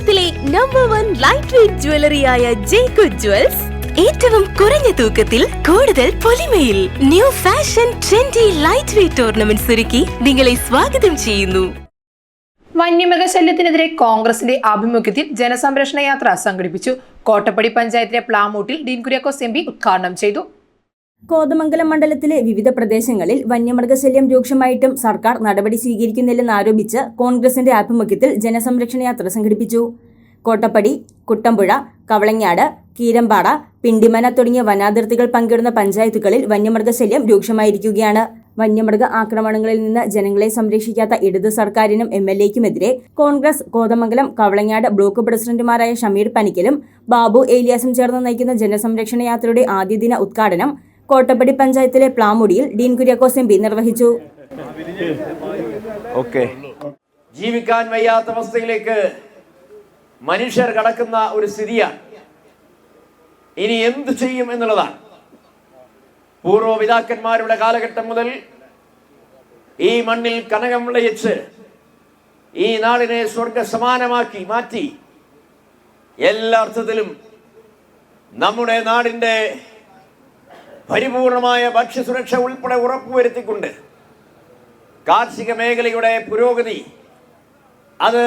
കേരളത്തിലെ number one light weight ജ്വല്ലറിയായ ജേക്കു ജ്വൽസ് ഏറ്റവും കുറഞ്ഞ തൂക്കത്തിൽ കൂടുതൽ പൊലിമയിൽ new fashion trendy light weight ornaments ഒരുക്കി നിങ്ങളെ സ്വാഗതം ചെയ്യുന്നു. വന്യമൃഗശല്യത്തിനെതിരെ കോൺഗ്രസിന്റെ ആഭിമുഖ്യത്തിൽ ജനസംരക്ഷണ യാത്ര സംഘടിപ്പിച്ചു. കോട്ടപ്പടി പഞ്ചായത്തിലെ പ്ലാമൂട്ടിൽ ഡീൻ കുര്യാക്കോസ് എം പി ഉദ്ഘാടനം ചെയ്തു. കോതമംഗലം മണ്ഡലത്തിലെ വിവിധ പ്രദേശങ്ങളിൽ വന്യമൃഗശല്യം രൂക്ഷമായിട്ടും സർക്കാർ നടപടി സ്വീകരിക്കുന്നില്ലെന്നാരോപിച്ച് കോൺഗ്രസിന്റെ ആഭിമുഖ്യത്തിൽ ജനസംരക്ഷണ യാത്ര സംഘടിപ്പിച്ചു. കോട്ടപ്പടി കുട്ടമ്പുഴ കവളങ്ങാട് കീരമ്പാട പിണ്ടിമന തുടങ്ങിയ വനാതിർത്തികൾ പങ്കിടുന്ന പഞ്ചായത്തുകളിൽ വന്യമൃഗശല്യം രൂക്ഷമായിരിക്കുകയാണ്. വന്യമൃഗ ആക്രമണങ്ങളിൽ നിന്ന് ജനങ്ങളെ സംരക്ഷിക്കാത്ത ഇടത് സർക്കാരിനും എം എൽ എക്കുമെതിരെ കോൺഗ്രസ് കോതമംഗലം കവളങ്ങാട് ബ്ലോക്ക് പ്രസിഡന്റുമാരായ ഷമീർ പനിക്കലും ബാബു ഏലിയാസും ചേർന്ന് നയിക്കുന്ന ജനസംരക്ഷണ യാത്രയുടെ ആദ്യ ദിന ഉദ്ഘാടനം കോട്ടപ്പടി പഞ്ചായത്തിലെ പ്ലാമുടിയിൽ ഡീൻ കുര്യാക്കോസ് എം പി നിർവഹിച്ചു. ജീവിക്കാൻ വയ്യാത്ത അവസ്ഥയിലേക്ക് മനുഷ്യർ കടക്കുന്ന ഒരു സ്ഥിതിയാണ് ഇനി എന്ത് ചെയ്യും എന്നുള്ളതാണ്. പൂർവപിതാക്കന്മാരുടെ കാലഘട്ടം മുതൽ ഈ മണ്ണിൽ കനകം വിളയിച്ച് ഈ നാടിനെ സ്വർഗ സമാനമാക്കി മാറ്റി എല്ലാ അർത്ഥത്തിലും നമ്മുടെ നാടിന്റെ പരിപൂർണമായ ഭക്ഷ്യസുരക്ഷ ഉൾപ്പെടെ ഉറപ്പുവരുത്തിക്കൊണ്ട് കാർഷിക മേഖലയുടെ പുരോഗതി അത്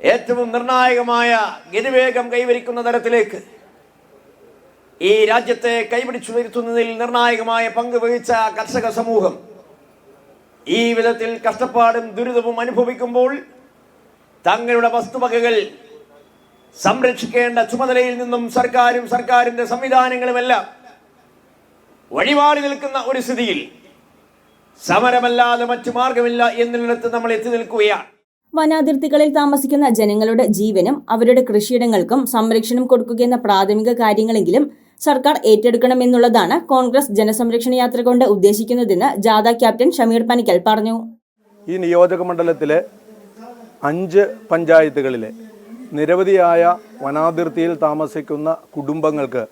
ഏറ്റവും നിർണായകമായ ഗതിവേഗം കൈവരിക്കുന്ന തരത്തിലേക്ക് ഈ രാജ്യത്തെ കൈപിടിച്ചു വരുത്തുന്നതിൽ നിർണായകമായ പങ്ക് വഹിച്ച കർഷക സമൂഹം ഈ വിധത്തിൽ കഷ്ടപ്പാടും ദുരിതവും അനുഭവിക്കുമ്പോൾ തങ്ങളുടെ വസ്തുവകകൾ സംരക്ഷിക്കേണ്ട ചുമതലയിൽ നിന്നും സർക്കാരും സർക്കാരിന്റെ സംവിധാനങ്ങളുമെല്ലാം വഴിമാറി നിൽക്കുന്ന ഒരു സ്ഥിതിയിൽ സമരമല്ലാതെ മറ്റു മാർഗമില്ല എന്നിടത്ത് നമ്മൾ എത്തി നിൽക്കുകയാണ്. വനാതിർത്തികളിൽ താമസിക്കുന്ന ജനങ്ങളുടെ ജീവനും അവരുടെ കൃഷിയിടങ്ങൾക്കും സംരക്ഷണം കൊടുക്കുകയെന്ന പ്രാഥമിക കാര്യങ്ങളെങ്കിലും സർക്കാർ ഏറ്റെടുക്കണമെന്നുള്ളതാണ് കോൺഗ്രസ് ജനസംരക്ഷണ യാത്ര കൊണ്ട് ഉദ്ദേശിക്കുന്നതെന്ന് ജാഥ ക്യാപ്റ്റൻ ഷമീർ പനിക്കൽ പറഞ്ഞു. ഈ നിയോജക മണ്ഡലത്തിലെ അഞ്ച് പഞ്ചായത്തുകളിലെ നിരവധിയായ വനാതിർത്തിയിൽ താമസിക്കുന്ന കുടുംബങ്ങൾക്ക്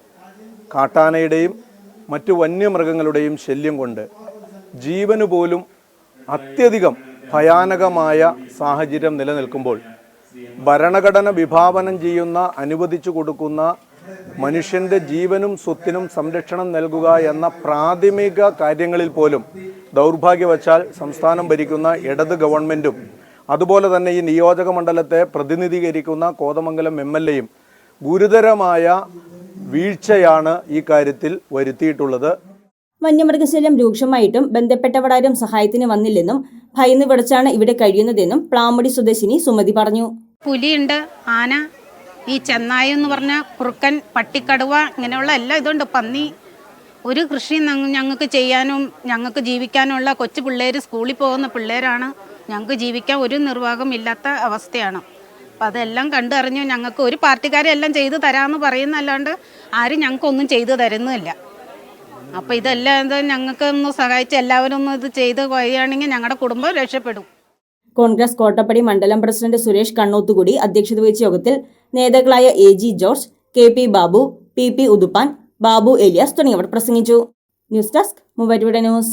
കാട്ടാനയുടെയും മറ്റു വന്യമൃഗങ്ങളുടെയും ശല്യം കൊണ്ട് ജീവന് പോലും അത്യധികം ഭയാനകമായ സാഹചര്യം നിലനിൽക്കുമ്പോൾ ഭരണഘടന വിഭാവനം ചെയ്യുന്ന അനുവദിച്ചു കൊടുക്കുന്ന മനുഷ്യന്റെ ജീവനും സ്വത്തിനും സംരക്ഷണം നൽകുക എന്ന പ്രാഥമിക കാര്യങ്ങളിൽ പോലും ദൗർഭാഗ്യവശാൽ സംസ്ഥാനം ഭരിക്കുന്ന ഇടത് ഗവൺമെന്റും അതുപോലെ തന്നെ ഈ നിയോജക മണ്ഡലത്തെ പ്രതിനിധീകരിക്കുന്ന കോതമംഗലം എം എൽ എയും ഗുരുതരമായ വീഴ്ചയാണ് ഈ കാര്യത്തിൽ വരുത്തിയിട്ടുള്ളത്. വന്യമൃഗശല്യം രൂക്ഷമായിട്ടും ബന്ധപ്പെട്ടവരാരും സഹായത്തിന് വന്നില്ലെന്നും ഭയന്ന് വിടച്ചാണ് ഇവിടെ കഴിയുന്നതെന്നും പ്ലാമുടി സ്വദേശിനി സുമതി പറഞ്ഞു. പുലിയുണ്ട് ആന ഈ ചെന്നായെന്ന് പറഞ്ഞ കുറുക്കൻ പട്ടിക്കടുവ ഇങ്ങനെയുള്ള എല്ലാം ഇതുണ്ട്. പന്നി ഒരു കൃഷി ഞങ്ങൾക്ക് ചെയ്യാനും ഞങ്ങൾക്ക് ജീവിക്കാനുള്ള കൊച്ചു പിള്ളേർ സ്കൂളിൽ പോകുന്ന പിള്ളേരാണ്. ഞങ്ങൾക്ക് ജീവിക്കാൻ ഒരു നിർവാഹമില്ലാത്ത അവസ്ഥയാണ്. അപ്പം അതെല്ലാം കണ്ടറിഞ്ഞു ഞങ്ങൾക്ക് ഒരു പാർട്ടിക്കാരെല്ലാം ചെയ്തു തരാമെന്ന് പറയുന്നല്ലാണ്ട് ആരും ഞങ്ങൾക്കൊന്നും ചെയ്തു തരുന്നില്ല. അപ്പോൾ ഇതെല്ലാം ഞങ്ങൾക്ക് ഒന്ന് സഹായിച്ച് എല്ലാവരും ഒന്ന് ഇത് ചെയ്ത് പോയാണെങ്കിൽ ഞങ്ങളുടെ കുടുംബം രക്ഷപ്പെടും. കോൺഗ്രസ് കോട്ടപ്പടി മണ്ഡലം പ്രസിഡന്റ് സുരേഷ് കണ്ണൂത്തുകൂടി അധ്യക്ഷത വഹിച്ച യോഗത്തിൽ നേതാക്കളായ A G George K P Babu P P Uthuppan Babu Elias തുടങ്ങിയവർ പ്രസംഗിച്ചു. News desk Muvattupuzha news.